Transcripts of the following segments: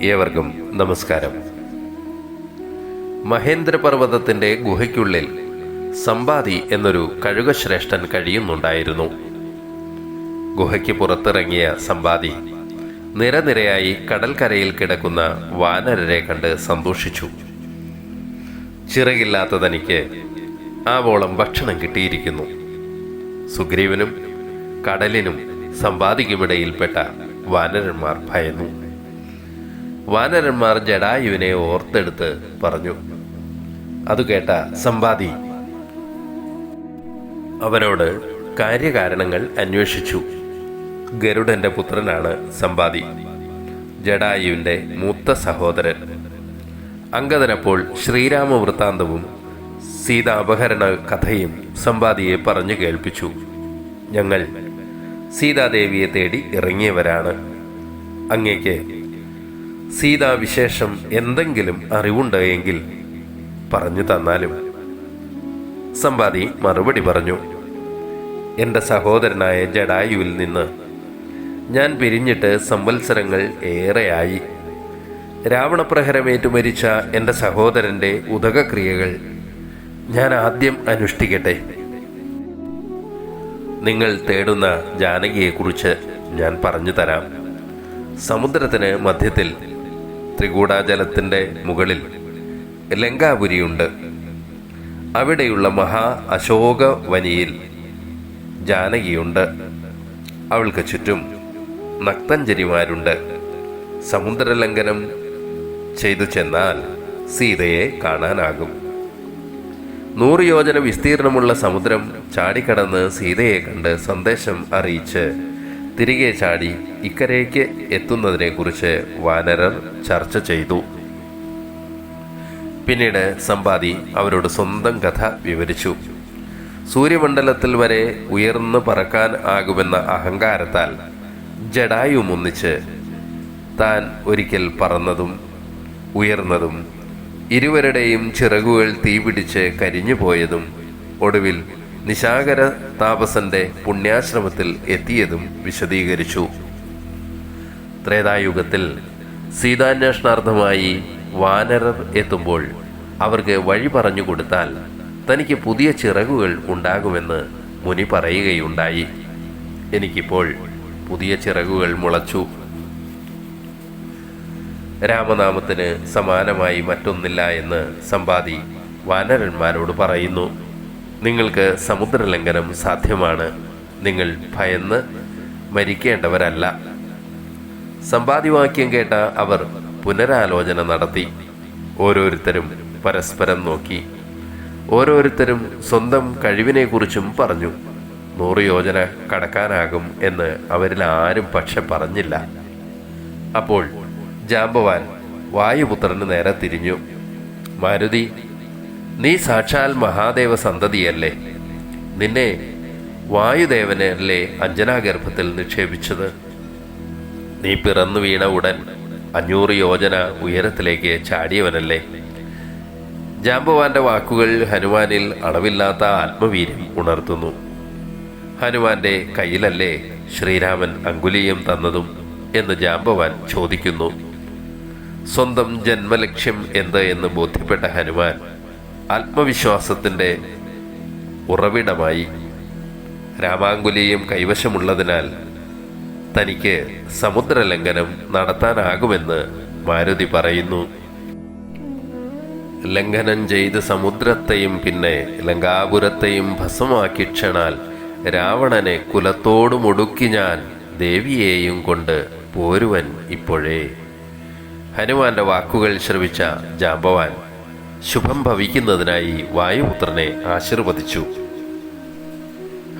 ഏവർക്കും നമസ്കാരം. മഹേന്ദ്രപർവതത്തിന്റെ ഗുഹയ്ക്കുള്ളിൽ സമ്പാദി എന്നൊരു കഴുകശ്രേഷ്ഠൻ കഴിയുന്നുണ്ടായിരുന്നു. ഗുഹയ്ക്ക് പുറത്തിറങ്ങിയ സമ്പാദി നിരനിരയായി കടൽക്കരയിൽ കിടക്കുന്ന വാനരരെ കണ്ട് സന്തോഷിച്ചു. ചിറകില്ലാത്ത തനിക്ക് ആവോളം ഭക്ഷണം കിട്ടിയിരിക്കുന്നു. സുഗ്രീവനും കടലിനും സമ്പാദിക്കുമിടയിൽപ്പെട്ട വാനരന്മാർ ഭയന്നു. വാനരന്മാർ ജഡായുവിനെ ഓർത്തെടുത്ത് പറഞ്ഞു. അത് കേട്ട സമ്പാദി അവനോട് കാര്യകാരണങ്ങൾ അന്വേഷിച്ചു. ഗരുഡന്റെ പുത്രനാണ് സമ്പാദി ജഡായുവിന്റെ മൂത്ത സഹോദരൻ. അങ്കദനപ്പോൾ ശ്രീരാമ വൃത്താന്തവും സീതാപഹരണ കഥയും സമ്പാദിയെ പറഞ്ഞു കേൾപ്പിച്ചു. ഞങ്ങൾ സീതാദേവിയെ തേടി ഇറങ്ങിയവരാണ്. അങ്ങേക്ക് സീതാവിശേഷം എന്തെങ്കിലും അറിവുണ്ട് എങ്കിൽ പറഞ്ഞു തന്നാലും. സമ്പാദി മറുപടി പറഞ്ഞു എന്റെ സഹോദരനായ ജഡായുവിൽ നിന്ന് ഞാൻ പിരിഞ്ഞിട്ട് സംവത്സരങ്ങൾ ഏറെയായി. രാവണപ്രഹരമേറ്റു മരിച്ച എന്റെ സഹോദരന്റെ ഉദകക്രിയകൾ ഞാൻ ആദ്യം അനുഷ്ഠിക്കട്ടെ. നിങ്ങൾ തേടുന്ന ജാനകിയെക്കുറിച്ച് ഞാൻ പറഞ്ഞു തരാം. സമുദ്രത്തിന് മധ്യത്തിൽ ത്രികൂടാജലത്തിന്റെ മുകളിൽ ലങ്കാപുരിയുണ്ട്. അവിടെയുള്ള മഹാ അശോക വനിയിൽ ജാനകിയുണ്ട്. അവൾക്ക് ചുറ്റും നക്തഞ്ചരിമാരുണ്ട്. സമുദ്രലംഘനം ചെയ്തു ചെന്നാൽ സീതയെ കാണാനാകും. നൂറ് യോജന വിസ്തീർണമുള്ള സമുദ്രം ചാടിക്കടന്ന് സീതയെ കണ്ട് സന്ദേശം അറിയിച്ച് തിരികെ ചാടി ഇക്കരയ്ക്ക് എത്തുന്നതിനെക്കുറിച്ച് വാനരർ ചർച്ച ചെയ്തു. പിന്നീട് സമ്പാദി അവരോട് സ്വന്തം കഥ വിവരിച്ചു. സൂര്യമണ്ഡലത്തിൽ വരെ ഉയർന്നു പറക്കാൻ ആകുമെന്ന അഹങ്കാരത്താൽ ജഡായു ഒന്നിച്ച് താൻ ഒരിക്കൽ പറന്നതും ഉയർന്നതും ഇരുവരുടെയും ചിറകുകൾ തീപിടിച്ച് കരിഞ്ഞു പോയതും ഒടുവിൽ നിശാകര താപസന്റെ പുണ്യാശ്രമത്തിൽ എത്തിയതും വിശദീകരിച്ചു. ത്രേതായുഗത്തിൽ സീതാന്വേഷണാർത്ഥമായി വാനരർ എത്തുമ്പോൾ അവർക്ക് വഴി പറഞ്ഞു കൊടുത്താൽ തനിക്ക് പുതിയ ചിറകുകൾ ഉണ്ടാകുമെന്ന് മുനി പറയുകയുണ്ടായി. എനിക്കിപ്പോൾ പുതിയ ചിറകുകൾ മുളച്ചു. രാമനാമത്തിന് സമാനമായി മറ്റൊന്നില്ല എന്ന് സമ്പാദി വാനരന്മാരോട് പറയുന്നു. നിങ്ങൾക്ക് സമുദ്രലംഘനം സാധ്യമാണ്. നിങ്ങൾ ഭയന്ന് മരിക്കേണ്ടവരല്ല. സമ്പാദ്യവാക്യം കേട്ട അവർ പുനരാലോചന നടത്തി. ഓരോരുത്തരും പരസ്പരം നോക്കി. ഓരോരുത്തരും സ്വന്തം കഴിവിനെക്കുറിച്ചും പറഞ്ഞു. നൂറ് യോജന കടക്കാനാകും എന്ന് അവരിൽ ആരും പക്ഷെ പറഞ്ഞില്ല. അപ്പോൾ ജാമ്പവാൻ വായുപുത്രന് നേരെ തിരിഞ്ഞു. മാരുതി നീ സാക്ഷാൽ മഹാദേവ സന്തതിയല്ലേ? നിന്നെ വായുദേവനല്ലേ അഞ്ജനാഗർഭത്തിൽ നിക്ഷേപിച്ചത്? നീ പിറന്നു വീണ ഉടൻ അഞ്ഞൂറ് യോജന ഉയരത്തിലേക്ക് ചാടിയവനല്ലേ? ജാമ്പവാന്റെ വാക്കുകൾ ഹനുമാനിൽ അളവില്ലാത്ത ആത്മവീര്യം ഉണർത്തുന്നു. ഹനുമാന്റെ കയ്യിലല്ലേ ശ്രീരാമൻ അങ്കുലീയം തന്നതും എന്ന് ജാമ്പവാൻ ചോദിക്കുന്നു. സ്വന്തം ജന്മലക്ഷ്യം എന്ത് എന്ന് ബോധ്യപ്പെട്ട ഹനുമാൻ ആത്മവിശ്വാസത്തിന്റെ ഉറവിടമായി രാമാങ്കുലിയും കൈവശമുള്ളതിനാൽ തനിക്ക് സമുദ്രലംഘനം നടത്താനാകുമെന്ന് മാരുതി പറയുന്നു. ലംഘനം ചെയ്ത് സമുദ്രത്തെയും പിന്നെ ലങ്കാപുരത്തെയും ഭസ്മമാക്കി ക്ഷണാൽ രാവണനെ കുലത്തോടുമൊടുക്കി ഞാൻ ദേവിയെയും കൊണ്ട് പോരുവൻ ഇപ്പോഴേ. ഹനുമാന്റെ വാക്കുകൾ ശ്രവിച്ച ജാമ്പവാൻ ശുഭം ഭവിക്കുന്നതിനായി വായുപുത്രനെ ആശീർവദിച്ചു.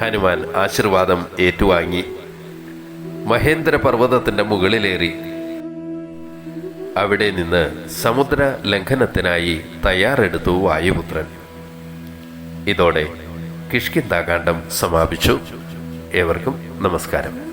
ഹനുമാൻ ആശീർവാദം ഏറ്റുവാങ്ങി. മഹേന്ദ്ര പർവതത്തിന്റെ മുകളിലേറി അവിടെ നിന്ന് സമുദ്ര ലംഘനത്തിനായി തയ്യാറെടുത്തു വായുപുത്രൻ. ഇതോടെ കിഷ്കിന്താകാന്ഡം സമാപിച്ചു. ഏവർക്കും നമസ്കാരം.